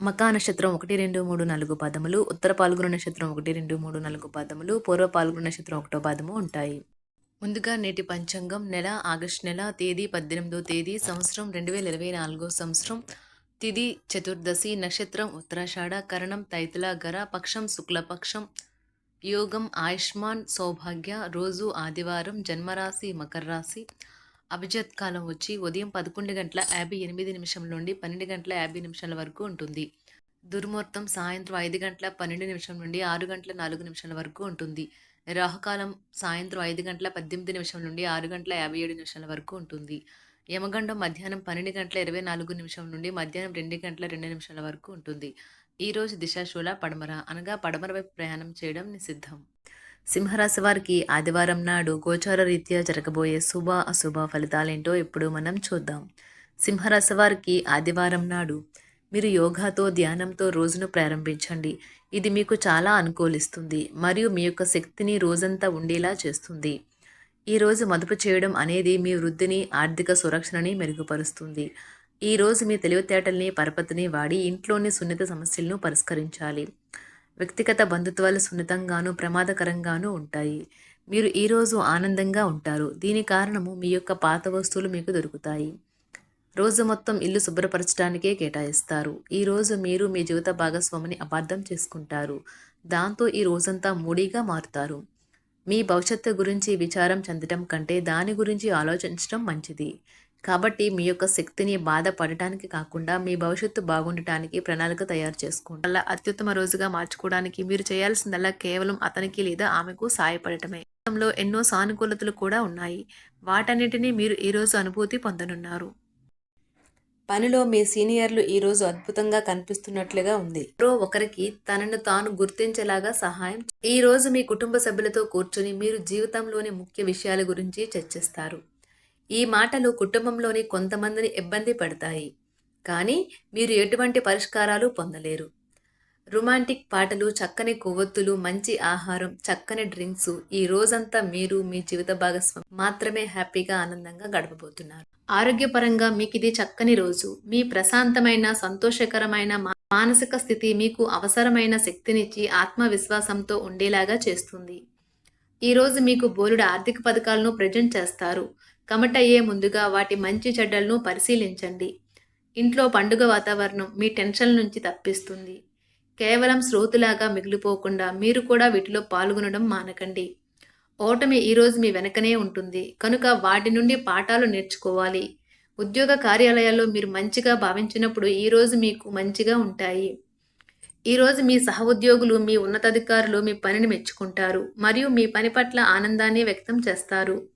మకా నక్షత్రం ఒకటి రెండు మూడు నాలుగు పదములు ఉత్తర పాల్గొన నక్షత్రం ఒకటి రెండు మూడు నాలుగు పదములు పూర్వ పాల్గొన నక్షత్రం ఒకటో పదము ఉంటాయి. ముందుగా నేటి పంచాంగం నెల ఆగస్టు నెల తేదీ పద్దెనిమిదో తేదీ సంవత్సరం రెండు వేల ఇరవై నాలుగో సంవత్సరం తిది చతుర్దశి నక్షత్రం ఉత్తరాషాఢ కరణం తైతుల గర పక్షం శుక్లపక్షం యోగం ఆయుష్మాన్ సౌభాగ్య రోజు ఆదివారం జన్మరాశి మకర రాశి అభిజత్ కాలం వచ్చి ఉదయం పదకొండు గంటల యాభై ఎనిమిది నిమిషం నుండి పన్నెండు గంటల యాభై నిమిషాల వరకు ఉంటుంది. దుర్ముహూర్తం సాయంత్రం ఐదు గంటల పన్నెండు నిమిషం నుండి ఆరు గంటల నాలుగు నిమిషాల వరకు ఉంటుంది. రాహుకాలం సాయంత్రం ఐదు గంటల పద్దెనిమిది నిమిషం నుండి ఆరు గంటల యాభై ఏడు నిమిషాల వరకు ఉంటుంది. యమగండం మధ్యాహ్నం పన్నెండు గంటల ఇరవై నాలుగు నిమిషం నుండి మధ్యాహ్నం రెండు గంటల రెండు నిమిషాల వరకు ఉంటుంది. ఈరోజు దిశాశూల పడమర అనగా పడమర వైపు ప్రయాణం చేయడం నిషిద్ధం. సింహరాశి వారికి ఆదివారం నాడు గోచార రీత్యా జరగబోయే శుభ అశుభ ఫలితాలేంటో ఇప్పుడు మనం చూద్దాం. సింహరాశి వారికి ఆదివారం నాడు మీరు యోగాతో ధ్యానంతో రోజును ప్రారంభించండి. ఇది మీకు చాలా అనుకూలిస్తుంది మరియు మీ యొక్క శక్తిని రోజంతా ఉండేలా చేస్తుంది. ఈ రోజు మదుపు చేయడం అనేది మీ వృద్ధిని ఆర్థిక సురక్షణని మెరుగుపరుస్తుంది. ఈ రోజు మీ తెలివితేటల్ని పరపతిని వాడి ఇంట్లోని సున్నిత సమస్యలను పరిష్కరించాలి. వ్యక్తిగత బంధుత్వాలు సున్నితంగాను ప్రమాదకరంగానూ ఉంటాయి. మీరు ఈరోజు ఆనందంగా ఉంటారు. దీని కారణము మీ యొక్క పాత వస్తువులు మీకు దొరుకుతాయి. రోజు మొత్తం ఇల్లు శుభ్రపరచడానికే కేటాయిస్తారు. ఈరోజు మీరు మీ జీవిత భాగస్వామిని అపార్థం చేసుకుంటారు. దాంతో ఈ రోజంతా మూడీగా మారుతారు. మీ భవిష్యత్తు గురించి విచారం చెందటం కంటే దాని గురించి ఆలోచించడం మంచిది. కాబట్టి మీ యొక్క శక్తిని బాధపడటానికి కాకుండా మీ భవిష్యత్తు బాగుండటానికి ప్రణాళిక తయారు చేసుకోండి. అలా అత్యుత్తమ రోజుగా మార్చుకోవడానికి మీరు చేయాల్సిందల్లా కేవలం అతనికి లేదా ఆమెకు సాయపడటమే. జీవితంలో ఎన్నో సానుకూలతలు కూడా ఉన్నాయి. వాటన్నిటినీ మీరు ఈరోజు అనుభూతి పొందనున్నారు. పనిలో మీ సీనియర్లు ఈరోజు అద్భుతంగా కనిపిస్తున్నట్లుగా ఉంది. ఎవరో ఒకరికి తనను తాను గుర్తించేలాగా సహాయం ఈ రోజు మీ కుటుంబ సభ్యులతో కూర్చొని మీరు జీవితంలోని ముఖ్య విషయాల గురించి చర్చిస్తారు. ఈ మాటలు కుటుంబంలోని కొంతమందిని ఇబ్బంది పడతాయి. కానీ మీరు ఎటువంటి పరిష్కారాలు పొందలేరు. రొమాంటిక్ పాటలు చక్కని కొవ్వొత్తులు మంచి ఆహారం చక్కని డ్రింక్స్ ఈ రోజంతా మీరు మీ జీవిత భాగస్వామి మాత్రమే హ్యాపీగా ఆనందంగా గడపబోతున్నారు. ఆరోగ్యపరంగా మీకు ఇది చక్కని రోజు. మీ ప్రశాంతమైన సంతోషకరమైన మానసిక స్థితి మీకు అవసరమైన శక్తినిచ్చి ఆత్మవిశ్వాసంతో ఉండేలాగా చేస్తుంది. ఈ రోజు మీకు బోలుడు ఆర్థిక పథకాలను ప్రజెంట్ చేస్తారు. కమటయ్యే ముందుగా వాటి మంచి చెడ్డలను పరిశీలించండి. ఇంట్లో పండుగ వాతావరణం మీ టెన్షన్ నుంచి తప్పిస్తుంది. కేవలం శ్రోతులాగా మిగిలిపోకుండా మీరు కూడా వీటిలో పాల్గొనడం మానకండి. ఓటమి ఈరోజు మీ వెనకనే ఉంటుంది. కనుక వాటి నుండి పాఠాలు నేర్చుకోవాలి. ఉద్యోగ కార్యాలయాల్లో మీరు మంచిగా భావించినప్పుడు ఈరోజు మీకు మంచిగా ఉంటాయి. ఈరోజు మీ సహోద్యోగులు మీ ఉన్నతాధికారులు మీ పనిని మెచ్చుకుంటారు. మరియు మీ పని పట్ల ఆనందాన్ని వ్యక్తం చేస్తారు.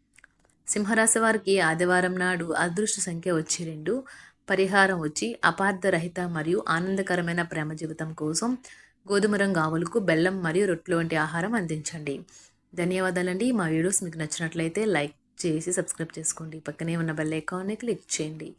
సింహరాశి వారికి ఆదివారం నాడు అదృష్ట సంఖ్య వచ్చి రెండు. పరిహారం వచ్చి అపార్థరహిత మరియు ఆనందకరమైన ప్రేమ జీవితం కోసం గోధుమ రంగు ఆవులకు బెల్లం మరియు రొట్టెలు వంటి ఆహారం అందించండి. ధన్యవాదాలండి. మా వీడియోస్ మీకు నచ్చినట్లయితే లైక్ చేసి సబ్స్క్రైబ్ చేసుకోండి. పక్కనే ఉన్న బెల్ ఐకాన్ని క్లిక్ చేయండి.